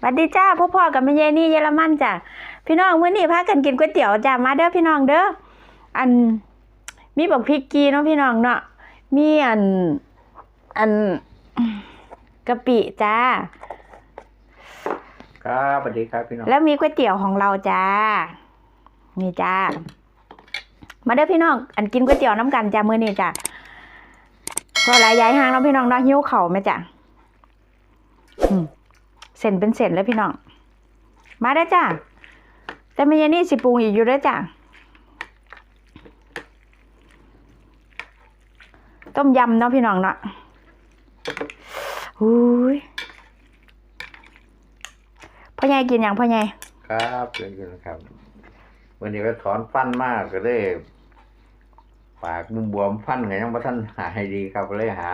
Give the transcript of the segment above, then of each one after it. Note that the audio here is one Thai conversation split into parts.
สวัสดีจ้าพ่อพ่อกับแม่ยายนี่เยอรมันจ้ะพี่น้องมื้อนี้พากันกินก๋วยเตี๋ยวจ้ามาเด้อพี่น้องเด้ออันมีบักพริกกีเนาะพี่น้องเนาะมีอันอันกะปิจ้า ครับสวัสดีครับพี่น้องแล้วมีก๋วยเตี๋ยวของเราจ้านี่จ้า มาเด้อพี่น้องอันกินก๋วยเตี๋ยวน้ำกันจ้ามื้อนี้จ้าก็หลายย้ายห้างเนาะพี่น้องเนาะหิวเข่าวไหมจ้ะอืม เส้นเป็นเส้นเลยพี่น้อง มาได้จ้าแต่ไม่ยายนี่สิปรุงอีกอยู่เด้จ้าต้มยำเนาะพี่น้องเนาะอุ้ยพ่อใหญ่กินอย่างพ่อใหญ่ครับเพื่อนกันครับวันนี้ก็ถอนฟันมากก็เลยปากมุมบวมฟันไงยังบ่ท่านหายดีครับเลยหา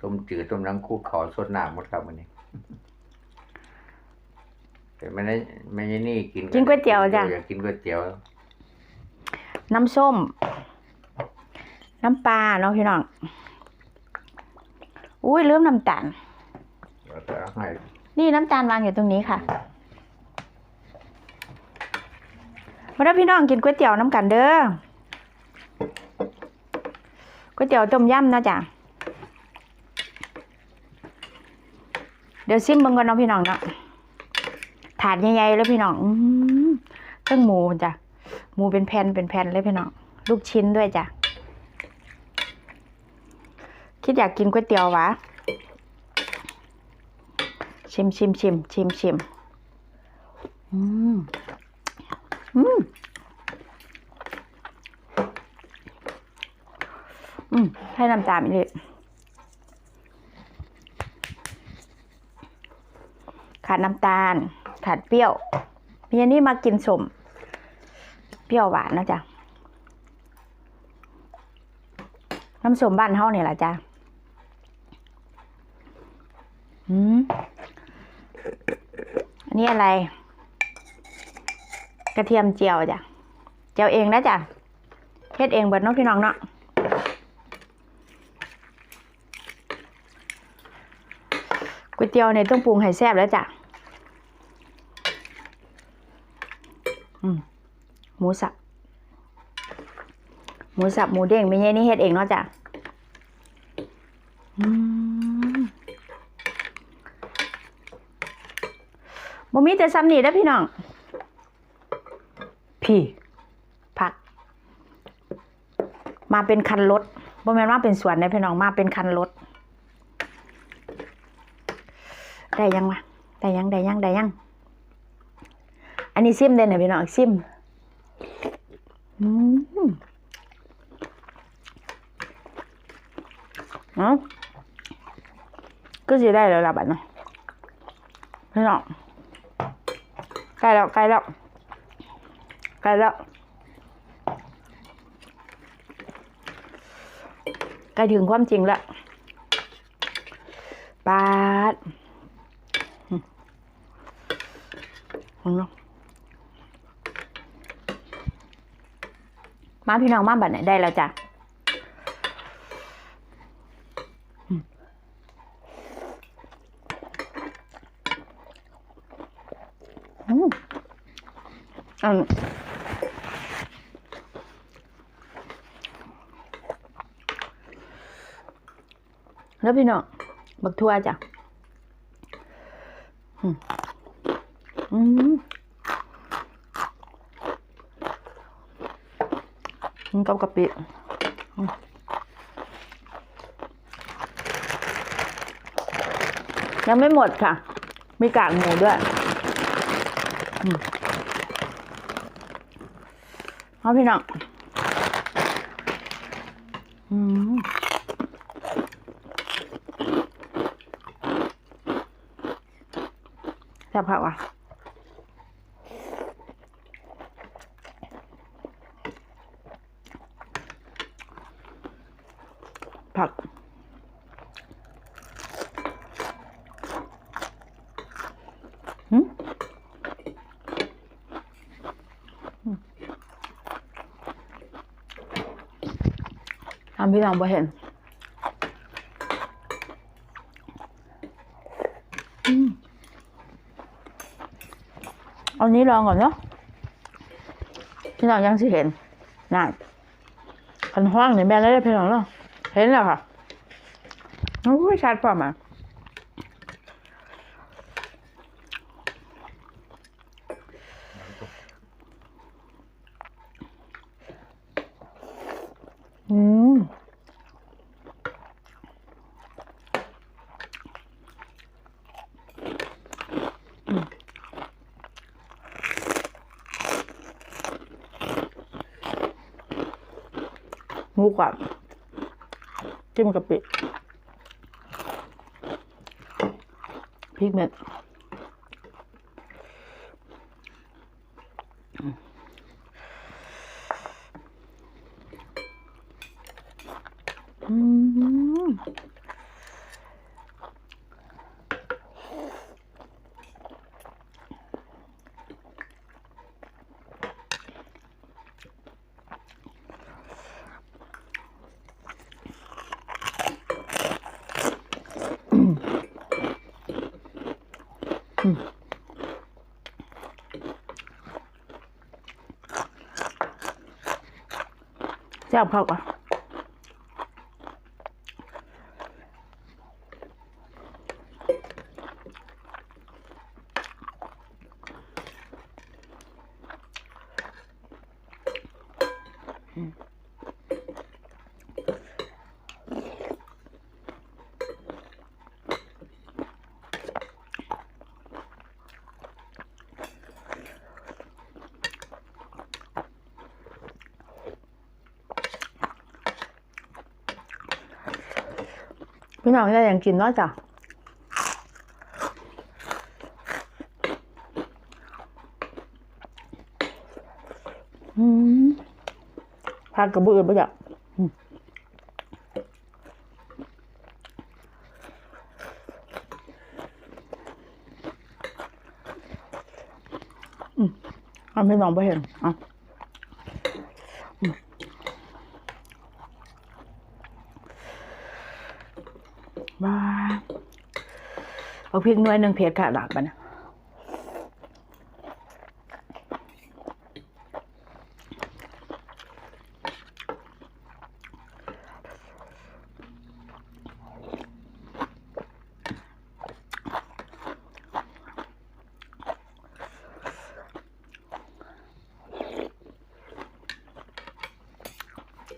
ต้มจืดต้มน้ำคู่ขอสดน้ำหมดครับวันนี้ แต่ไม่ได้ไม่ได้นี่กินกินก๋วยเตี๋ยวจ้ะ อยากกินก๋วยเตี๋ยว น้ำส้ม น้ำปลาเนาะพี่น้อง อุ้ยลืมน้ำตาลเราจะให้นี่น้ำตาลวางอยู่ตรงนี้ค่ะมาแล้วพี่น้องกินก๋วยเตี๋ยวน้ำกันเด้อ ก๋วยเตี๋ยวต้มยำเนาะจ้ะเดี๋ยวซิมเบิ่งก่อนเนาะพี่น้องเนาะ ถาดใหญ่ๆเลยพี่น้องเครื่องหมูจ้ะหมูเป็นแผ่นเป็นแผ่นเลยพี่น้องลูกชิ้นด้วยจ้ะคิดอยากกินก๋วยเตี๋ยววะชิมชิมชิมชิมชิมอืมอืมอืมให้น้ำตาลอีกเลยขาดน้ำตาล ขาดเปรี้ยวมีอันนี้มากินสมเปรี้ยวหวานนะจ๊ะน้ำสมบ้านเฮาเนี่ยแหละจ้ะอืมอันนี้อะไร กระเทียมเจียวจ้ะเจียวเองนะจ้ะเฮ็ดเองเบิดน้องพี่น้องเนาะก๋วยเตี๋ยวเนี่ยต้องปรุงให้แซ่บแล้วจ้ะอืม หมูสับ หมูสับหมูเด้งไม่ใช่นี่เฮ็ดเองเนาะจ้ะอืมบ่มีแต่ซ้ำนี่แล้วพี่น้อง พี่ผัก มาเป็นคันรถบ่แม่นว่าเป็นสวนนะพี่น้องมาเป็นคันรถ ได้ยังวะได้ยังได้ยังได้ยัง อันนี้ซิมเด่นนะพี่น้องซิม อืมเอ้าก็สิได้แล้วล่ะบัดนาะพี่น้องใกล้แล้วใกล้แล้วใกล้แล้วใกล้ถึงความจริงแล้วปาดอืมเอาเนาะ มาพี่น้องมาบัดไหนได้แล้วจ้ะอืมอืมแล้วพี่น้องบักทั่วจ้ะอืมอืม อืมกับกะปิยังไม่หมดค่ะ มีกากหมูด้วยเอาพี่น้องอืมแซ่บผักว่ะ ผัก หืมทำพี่น้องบ่เห็นอืมเอานี้ลองก่อนเนาะพี่น้องยังสิเห็นน่ะคันห้องนี่แม่ได้พี่น้องเนาะ เห็นแล้วค่ะโอ้ยชัดพอมาอืมหมูกรอบ จิ้มกะปิพริกเม็ดอืม แซ่บเพี่น้องได้ยังกินเนาะจ้ะอืมผักกระเบือปะจ้ะอืมอืมเอาพี่น้องไปเห็นเอะ ว้า เอาพริกหน่วยหนึ่งเผ็ดค่ะหลักมัน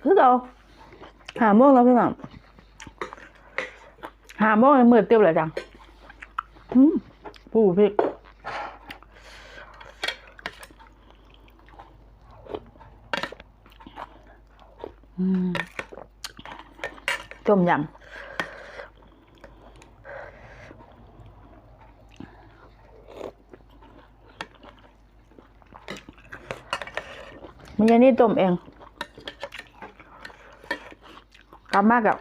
คือเราหาโม่วงแล้วพี่น้องหาโมงมืดเตี้ยวเลยจัง มปูพริกต้มยำมันยังนี่ต้มเองกลับมากกับ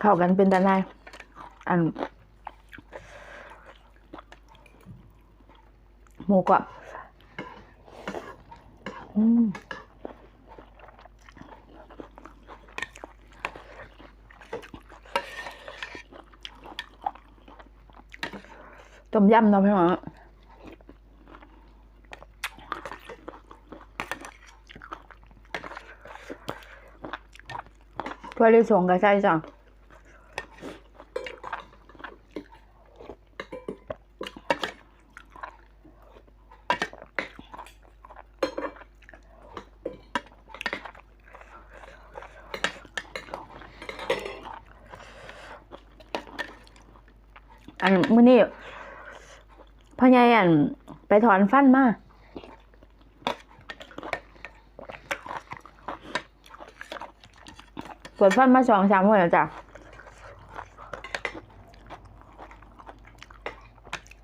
เข้ากันเป็นตาในอัน หมูกรอบอืมต้มยำเนาะพี่หมอถ้วยลิสงก็ใช่จ้ะ อันมื้อนี้พ่อใหญ่อัน ไปถอนฟันมาถอนฟันมาสองสามหันแล้วจ้ะ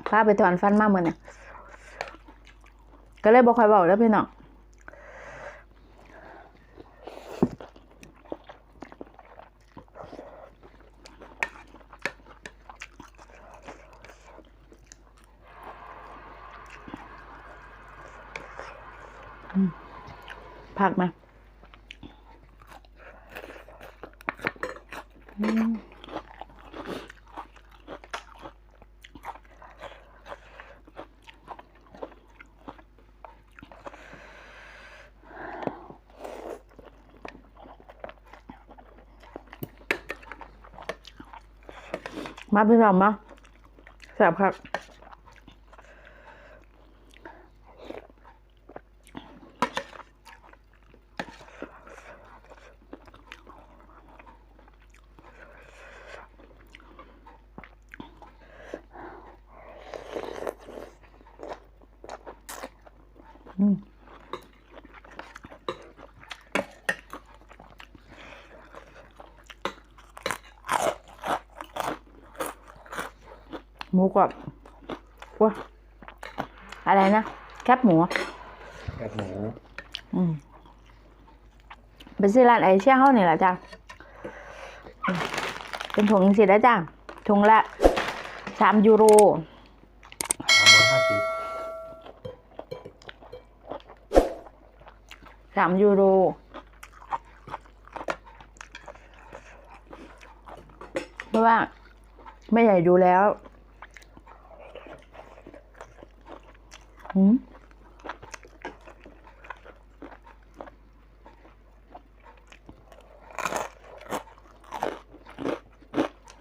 พาไปถอนฟันมาเมื่อนี่ก็เลยบอกใครบอกแล้วพี่น้อง ผักมามาพี่น้องมาแซ่บครับ หมูกรอบว้าอะไรนะ แคบหมู แคบหมูอืมเป็นซื้อร้านไอเชี่ยเฮานี่แหละจ้ะอืมเป็นถุงสิได้จ้ะถุงละสามยูโรสามร้อยห้าสิบสามยูโรเพราะว่าไม่ใหญ่ดูแล้ว อืม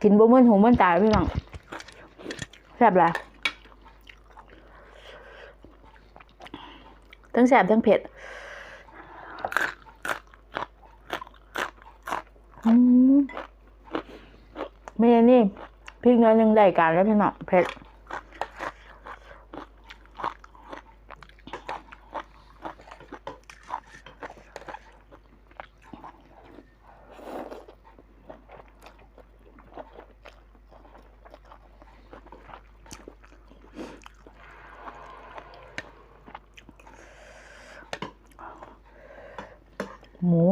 กินบ่มื่นหูมื่นตายพี่น้องแซ่บแหละทั้งแซ่บทั้งเผ็ดอืมไม่อันนี่พริกน้อยหนึ่งได้การแล้วพี่น้องเผ็ด หมู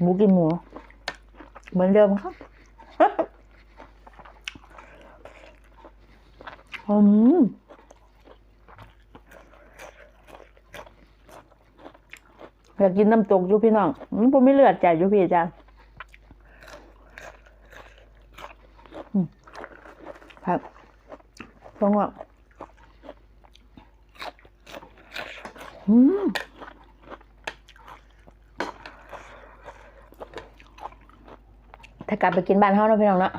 หมูกินหมู เหมือนเดิมครับอืมอยากกินน้ำตกอยู่พี่น้องมันผมไม่เลือดใจอยู่พี่อาจารย์อืมครับตรงว่าอืม ถ้ากลับไปกินบ้านเฮาเนาะพี่น้องเนาะ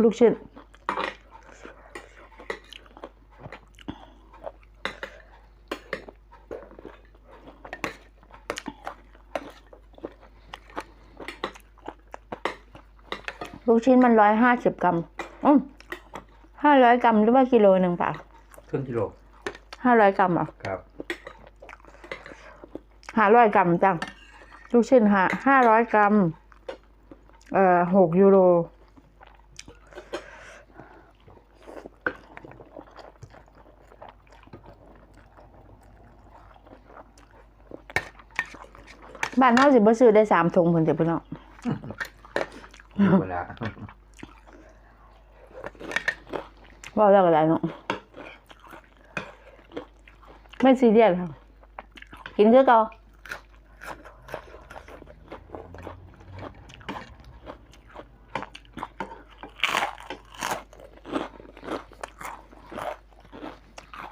ลูกชิ้นลูกชิ้นมันร้อยห้าสิบกรัมอืมห้าร้อยกรัมหรือว่ากิโลหนึ่งเปล่าครึ่งกิโลห้าร้อยกรัมเหรอครับห้าร้อยกรัมจ้ะลูกชิ้นห้าห้าร้อยกรัม เอ่อหกยูโร บ้านเฮาสิบ่ซื้อได้สามถุงเพิ่นจะพี่น้องอยู่เวลาเว่าแล้วก็ได้เนาะไม่ซีเรียสค่ะกินคือเก่า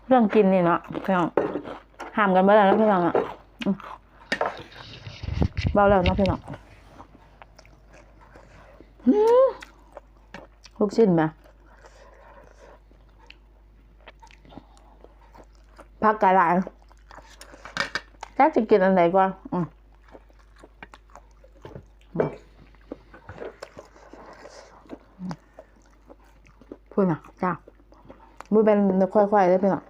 เรื่องกินนี่เนาะพี่น้องห้ามกันเมื่อไหร่แล้วพี่น้องอะอื เบาแล้วเนาะพี่น้องอืมลูกชิ้นไหมพักกะหลายแจ๊กจะกินอันไหนก่อนอืมพูดนะจ้ามือเป็นค่อยๆได้พี่น้องอื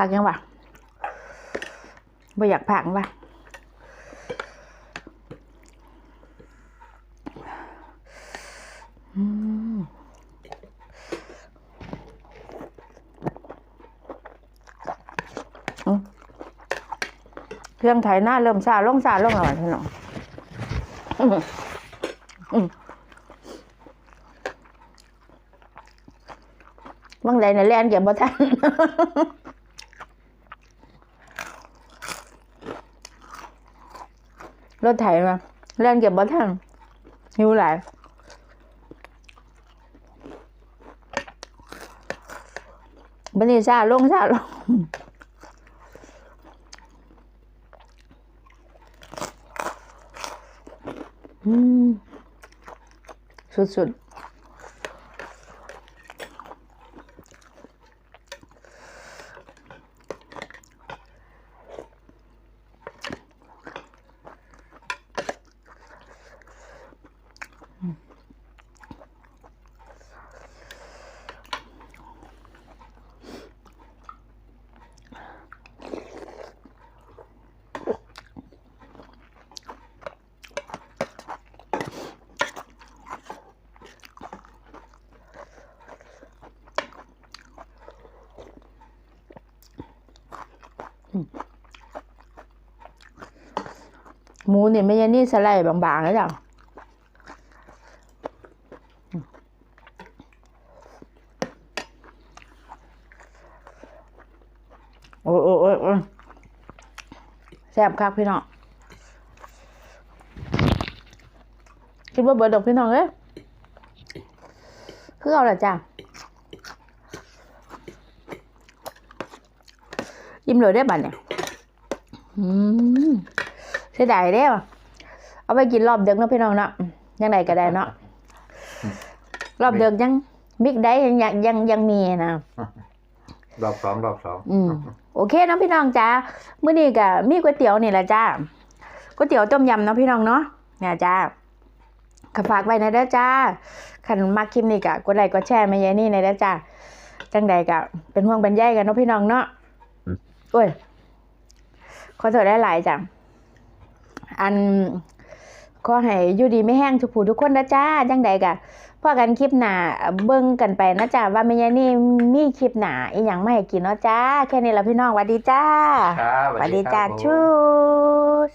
คักยังวะไม่อยากผักวะอืมอืมเครื่องไถหน้าเริ่มซาลงซาลงแล้วอะพี่น้องอืมอืมบางใดในแลนเก็บบ่ทัน รถไถมาแล่นเก็บบ่ทันหิวหลายบันนี้ซาลงชาลงอืมสุดๆ หมูนี่ไม่ใช่นี่สไลด์บางๆแล้วจ้ะโอ้ยโอ้ยโอ้ยโอ้แซ่บครับพี่น้องคิดว่าเบิร์ดดอกพี่น้องเอ้ยคือเอาละจ้ะยิ้มเลยได้บัดเนี่ยอืม สียดายเด้ว่ะเอาไปกินรอบเดึกเนาะพี่น้องเนาะยังไงก็ได้เนาะรอบเดึกยังบิ๊กได้ยังยังยังยังมีนะรอบสองรอบสองอืมโอเคเนาะพี่น้องจ้ามื้อนี้ก็มีก๋วยเตี๋ยวนี่แหละจ้าก๋วยเตี๋ยวต้มยำเนาะพี่น้องเนาะเนี่ยจ้าก็ฝากไว้นะเด้อจ้าคันมักคลิปนี้ก็กดไลค์กดแชร์แม่ยายนี่นะเด้อจ้าจังใดก็เป็นห่วงเป็นใยกันเนาะพี่น้องเนาะโอ้ยขอโทษหลายๆจ้ะ อันขอให้อยู่ดีไม่แห้งทุกผู้ทุกคนนะจ้าจังใดก็พอกันคลิปหน้าเบิ่งกันไปนะจ้าว่าแม่ยายนี่มีคลิปหน้าอีหยังมาให้กินเนาะจ้าแค่นี้ละพี่น้องหวัสดีจ้าครับหวัสดีครับจ้าผมชูส